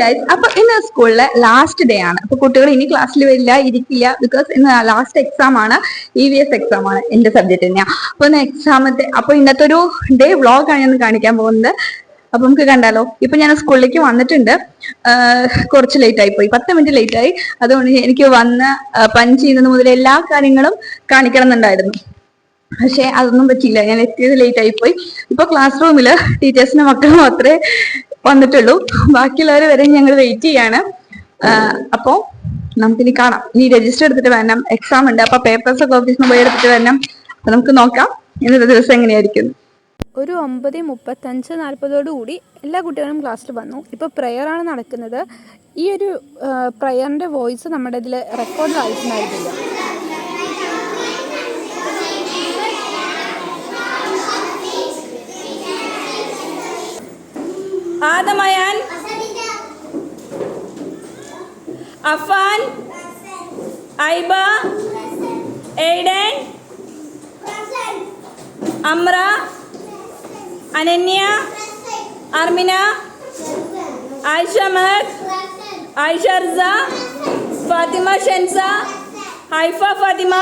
Guys അപ്പൊ ഇന്ന് സ്കൂളിലെ ലാസ്റ്റ് ഡേ ആണ്. അപ്പൊ കുട്ടികൾ ഇനി ക്ലാസ്സിൽ വരില്ല ഇരിക്കില്ല ബിക്കോസ് ഇന്ന് ലാസ്റ്റ് എക്സാം ആണ്. ഇ വി എസ് എക്സാം ആണ് എന്റെ സബ്ജക്ട് തന്നെയാ. അപ്പൊ ഇന്ന് എക്സാമത്തെ അപ്പൊ ഇന്നത്തെ ഒരു ഡേ വ്ളോഗ് ആണ് ഞാൻ കാണിക്കാൻ പോകുന്നത്. അപ്പൊ നമുക്ക് കണ്ടാലോ? ഇപ്പൊ ഞാൻ സ്കൂളിലേക്ക് വന്നിട്ടുണ്ട്. കുറച്ച് ലേറ്റ് ആയി പോയി. പത്ത് മിനിറ്റ് ലേറ്റ് ആയി. അതുകൊണ്ട് എനിക്ക് വന്ന് പഞ്ച് ചെയ്യുന്നത് മുതൽ എല്ലാ കാര്യങ്ങളും കാണിക്കണം എന്നുണ്ടായിരുന്നു. പക്ഷെ അതൊന്നും പറ്റിയില്ല. ഞാൻ എത്തിയത് ലേറ്റ് ആയി പോയി. ഇപ്പൊ ക്ലാസ് റൂമിൽ ടീച്ചേഴ്സിന്റെ മക്കൾ മാത്രമേ വന്നിട്ടുള്ളൂ. ബാക്കിയുള്ളവർ വരെ ഞങ്ങൾ വെയിറ്റ് ചെയ്യാണ്. അപ്പോൾ നമുക്ക് നമുക്കിനി കാണാം. ഇനി രജിസ്റ്റർ എടുത്തിട്ട് വരണം. എക്സാം ഉണ്ട്. അപ്പൊ പേപ്പേഴ്സ് ഒക്കെ ഓഫീസിൽ പോയി എടുത്തിട്ട് വരണം. അപ്പൊ നമുക്ക് നോക്കാം. ഇന്നത്തെ ദിവസം എങ്ങനെയായിരിക്കും. ഒരു ഒമ്പത് മുപ്പത്തഞ്ച് നാൽപ്പതോടു കൂടി എല്ലാ കുട്ടികളും ക്ലാസ്സിൽ വന്നു. ഇപ്പോൾ പ്രെയറാണ് നടക്കുന്നത്. ഈ ഒരു പ്രെയറിന്റെ വോയിസ് നമ്മുടെ ഇതിൽ റെക്കോർഡ് ആയിട്ടുണ്ടായിരുന്നില്ല ആദമയാൻ അഫാൻ? ഐബ? എയ്ഡൻ? അമ്ര? അനന്യ? അർമിന? ആയിഷ മെഹക് ആയിഷ റിസ ഫാത്തിമ ഷെൻസ? ഹൈഫ ഫാത്തിമ?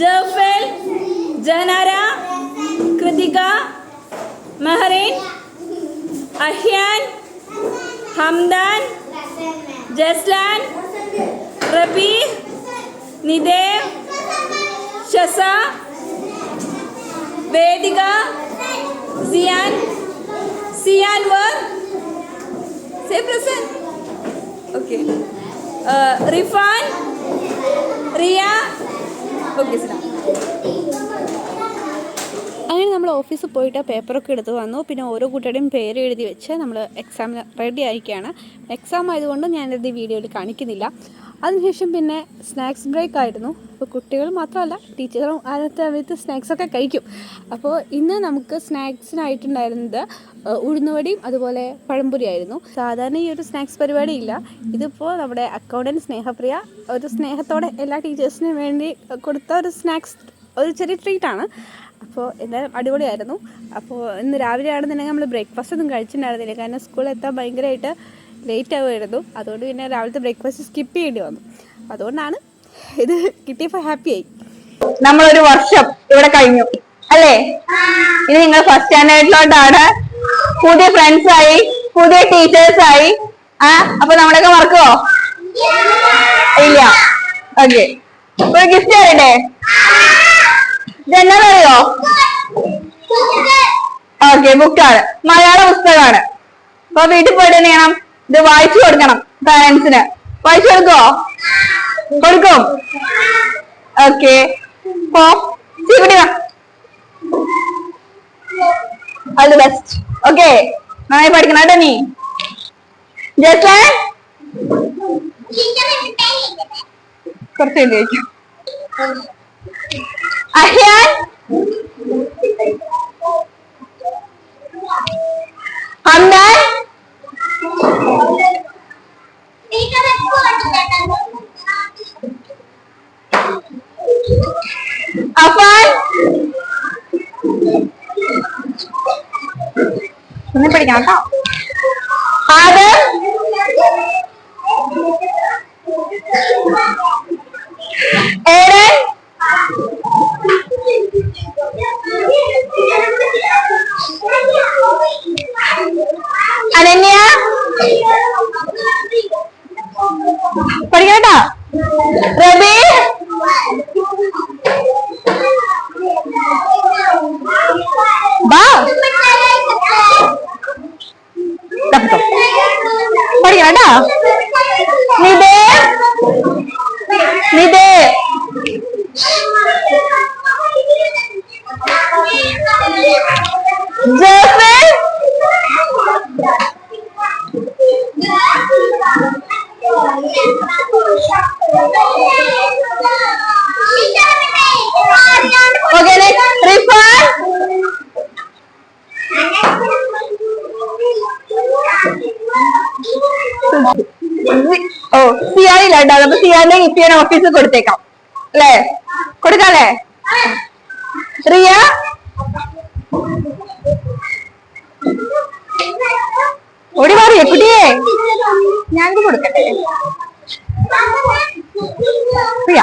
ജഫൽ? ജനാര കൃതിക? മെഹറിൻ? അഹ്യാൻ ഹംദാൻ ജസ്ലാൻ റബി നിദേവ് ഷസ വേദിക സിയാൻ സിയാൻ വർ say present okay Rifan Riya okay Sina അങ്ങനെ നമ്മൾ ഓഫീസിൽ പോയിട്ട് പേപ്പറൊക്കെ എടുത്ത് വന്നു. പിന്നെ ഓരോ കുട്ടിയുടെയും പേര് എഴുതി വെച്ച് നമ്മൾ എക്സാമിന് റെഡി ആയിരിക്കുകയാണ്. എക്സാം ആയതുകൊണ്ട് ഞാനിത് ഈ വീഡിയോയിൽ കാണിക്കുന്നില്ല. അതിനുശേഷം പിന്നെ സ്നാക്സ് ബ്രേക്ക് ആയിരുന്നു. അപ്പോൾ കുട്ടികൾ മാത്രമല്ല ടീച്ചറും അതിനകത്ത് സമയത്ത് സ്നാക്സൊക്കെ കഴിക്കും. അപ്പോൾ ഇന്ന് നമുക്ക് സ്നാക്സിനായിട്ടുണ്ടായിരുന്നത് ഉഴുന്നുവടിയും അതുപോലെ പഴംപൊരി ആയിരുന്നു. സാധാരണ ഈ ഒരു സ്നാക്സ് പരിപാടി ഇല്ല. ഇതിപ്പോൾ നമ്മുടെ അക്കൗണ്ടന്റ് സ്നേഹപ്രിയ ഒരു സ്നേഹത്തോടെ എല്ലാ ടീച്ചേഴ്സിനും വേണ്ടി കൊടുത്ത ഒരു സ്നാക്സ് ഒരു ചെറിയ ട്രീറ്റാണ് അപ്പോൾ എന്തായാലും അടിപൊളിയായിരുന്നു. അപ്പോൾ ഇന്ന് രാവിലെ ആണെന്നുണ്ടെങ്കിൽ നമ്മൾ ബ്രേക്ക്ഫാസ്റ്റ് ഒന്നും കഴിച്ചിട്ടുണ്ടായിരുന്നില്ല. കാരണം സ്കൂളിൽ എത്താൻ ഭയങ്കരമായിട്ട് ലേറ്റ് ആവുമായിരുന്നു. അതുകൊണ്ട് പിന്നെ രാവിലത്തെ ബ്രേക്ക്ഫാസ്റ്റ് സ്കിപ്പ് ചെയ്യേണ്ടി വന്നു. അതുകൊണ്ടാണ് ഇത് കിട്ടിയപ്പോൾ ഹാപ്പിയായി നമ്മളൊരു വർഷം ഇവിടെ കഴിഞ്ഞു. അല്ലേ? ഇനി നിങ്ങൾ ഫസ്റ്റ് സ്റ്റാൻഡേർഡിലോട്ടാണ് പുതിയ ഫ്രണ്ട്സ് ആയി പുതിയ ടീച്ചേഴ്സ് ആയി. ആ അപ്പൊ നമ്മളൊക്കെ മറക്കുവോ? ഇല്ല. ഓക്കെ ഗിഫ്റ്റ് തരട്ടെ ഇതെന്നറിയോ ഓക്കെ ബുക്കാണ് മലയാള പുസ്തകമാണ്. അപ്പൊ വീട്ടിൽ പോയിട്ട് എന്ത് ചെയ്യണം? ഇത് വായിച്ചു കൊടുക്കണം പാരന്റ്സിന് വായിച്ചു കൊടുക്കോ. കൊടുക്കും okay all the best okay നന്നായി പഠിക്കണം കേട്ടോ നീ. ജസ്റ്റ് കുറച്ച് എഴുതി കഴിക്കാം അഹ്യാൻ? ഹംദാൻ അഫാൻ? ഒന്ന് പഠിക്കണം കേട്ടോ. ആദം? రవి! బా! పడిగాడా నీదే? నీదే? జోసెఫ్! ഓ സിയാറില്ല ഉണ്ടാവും അപ്പൊ ഗിഫ്റ്റ് ഞാൻ ഓഫീസിൽ കൊടുത്തേക്കാം. അല്ലേ? കൊടുക്കാല്ലേ? റിയ? ഓടി മാറിയേ കുട്ടിയെ. ഞാൻ കൊടുക്കട്ടെ. പ്രിയ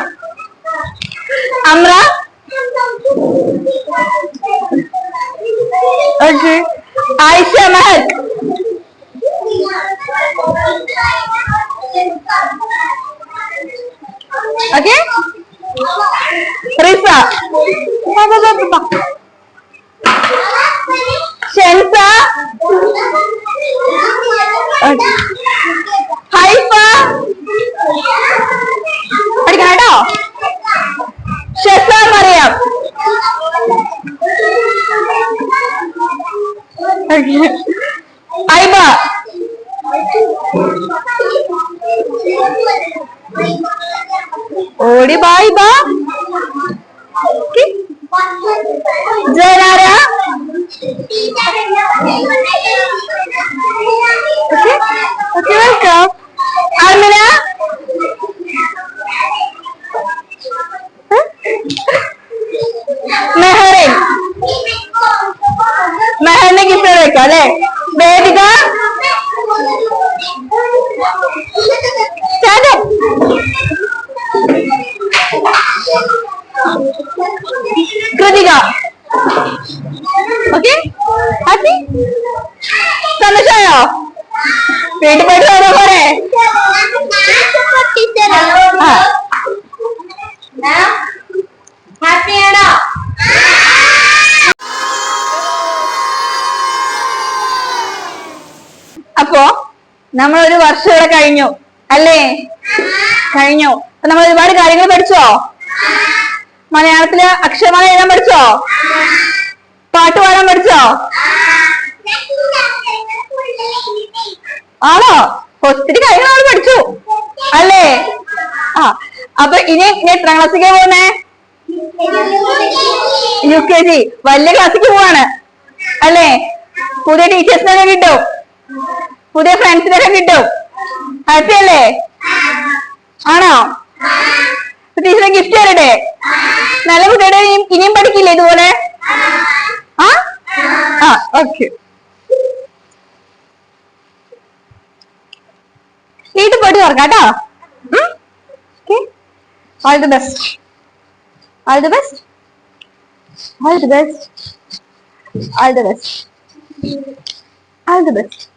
ഹൈഫ പഠിക്കണം കേട്ടോ ഷെസ മറിയാം Okay. ഐബ ഓടി ബായ് ബാ വെക്കാം അല്ലെ? വേദിക കൃതിക. ഓക്കെ. ഹാപ്പി സന്തോഷമായോ വീട്ടിൽ പോയിട്ട് വരാൻ പോരെ ആ ഹാപ്പിയാണോ അപ്പോ നമ്മൾ ഒരു വർഷം ഇവിടെ കഴിഞ്ഞു അല്ലേ? കഴിഞ്ഞു. അപ്പൊ നമ്മൾ ഒരുപാട് കാര്യങ്ങൾ പഠിച്ചോ? മലയാളത്തിൽ അക്ഷരമാല എഴുതാൻ പഠിച്ചോ? പാട്ട് പാടാൻ പഠിച്ചോ? ആണോ? ഒത്തിരി കാര്യങ്ങൾ പഠിച്ചു അല്ലേ? ആ അപ്പൊ ഇനി ഇനി എത്ര ക്ലാസ്സിലേക്ക് പോകുന്നേ? U K G. വലിയ ക്ലാസ്സിലേക്ക് പോവാണ് അല്ലേ? പുതിയ ടീച്ചേഴ്സിനെ കിട്ടും. പുതിയ ഫ്രണ്ട്സിനൊക്കെ കിട്ടും. ഹാപ്പി അല്ലേ? ആണോ? ടീച്ചറെ ഗിഫ്റ്റ് തരട്ടെ? നല്ല കുട്ടിയുടെ ഇനിയും പഠിക്കില്ലേ ഇതുപോലെ? ആ? ആ ഓക്കെ വീട്ടിൽ പോയിട്ട് തുറക്കാം കേട്ടോ. All the best all the best all the best all the best all the best All. All.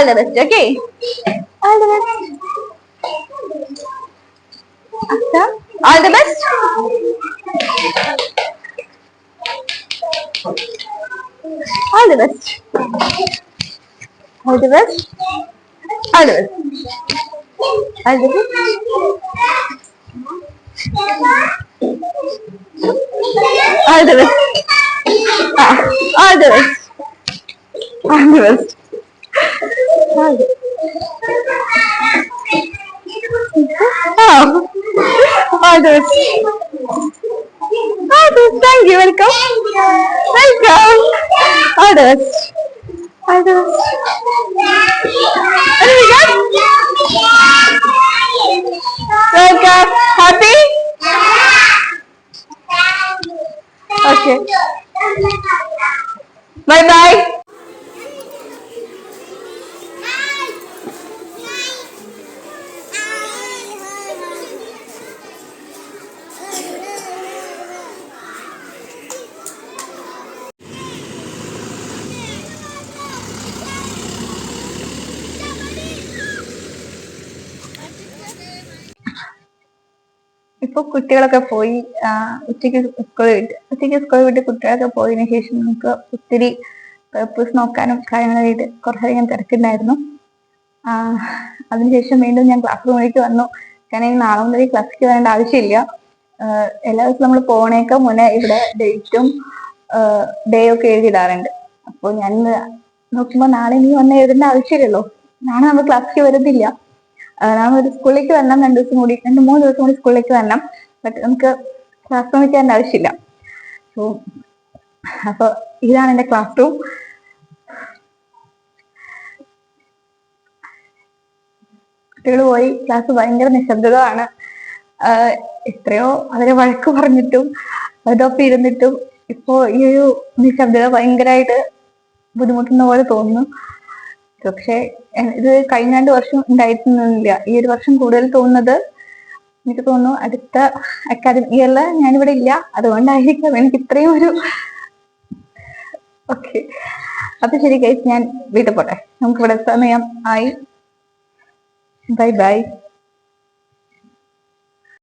All the best, okay? All the best. আচ্ছা all the best all the best all the best all the best all the best all the best all the best all the best Oh, oh that's, thank you, welcome. Welcome. Oh that's, oh that's. We got? Welcome. Happy? Okay. Bye bye. ഇപ്പൊ കുട്ടികളൊക്കെ പോയി ഉച്ചയ്ക്ക് സ്കൂളിൽ വിട്ട് ഉച്ചയ്ക്ക് സ്കൂളിൽ വിട്ട് കുട്ടികളൊക്കെ പോയതിനു ശേഷം നമുക്ക് ഒത്തിരി പേപ്പേഴ്സ് നോക്കാനും കാര്യങ്ങളായിട്ട് കുറച്ചധികം തിരക്കുണ്ടായിരുന്നു. അതിനുശേഷം വീണ്ടും ഞാൻ ക്ലാസ് റൂമിലേക്ക് വന്നു. കാരണം നാളെ മുതൽ ക്ലാസ്സിലേക്ക് വരേണ്ട ആവശ്യമില്ല. എല്ലാ ദിവസവും നമ്മൾ പോണേക്കാൾ മുന്നേ ഇവിടെ ഡേറ്റും ഡേ ഒക്കെ എഴുതിയിടാറുണ്ട് അപ്പോൾ ഞാൻ നോക്കുമ്പോൾ നാളെ നീ വന്ന് എഴുതേണ്ട ആവശ്യമില്ലല്ലോ. നാളെ നമ്മൾ ക്ലാസ്സിലേക്ക് വരുന്നില്ല. നാളെ ഒരു സ്കൂളിലേക്ക് വരണം രണ്ടു ദിവസം കൂടി രണ്ട് മൂന്ന് ദിവസം കൂടി സ്കൂളിലേക്ക് വരണം. ബട്ട് നമുക്ക് ക്ലാസ് റൂമിൽ കയറേണ്ട ആവശ്യമില്ല. സോ അപ്പോൾ ഇതാണ് എന്റെ ക്ലാസ് റൂം കുട്ടികൾ പോയി ക്ലാസ് ഭയങ്കര നിശബ്ദതയാണ്. എത്രയോ അവരെ വഴക്ക് പറഞ്ഞിട്ടും അതൊപ്പം ഇരുന്നിട്ടും ഇപ്പോ ഈ ഒരു നിശബ്ദത ഭയങ്കരമായിട്ട് ബുദ്ധിമുട്ടുന്ന പോലെ തോന്നുന്നു. പക്ഷെ ഇത് കഴിഞ്ഞ രണ്ട് വർഷം ഉണ്ടായിരുന്നില്ല. ഈ ഒരു വർഷം കൂടുതൽ തോന്നുന്നത് എനിക്ക് തോന്നുന്നു അടുത്ത അക്കാദമിക് ഇയറിൽ ഞാനിവിടെ ഇല്ല. അതുകൊണ്ടായിരിക്കും എനിക്ക് ഇത്രയും ഒരു ഓക്കെ അപ്പൊ ശരി കഴിച്ച് ഞാൻ വീട്ടിൽ പോട്ടെ. നമുക്കിവിടെ സമയം ആയി. Bye bye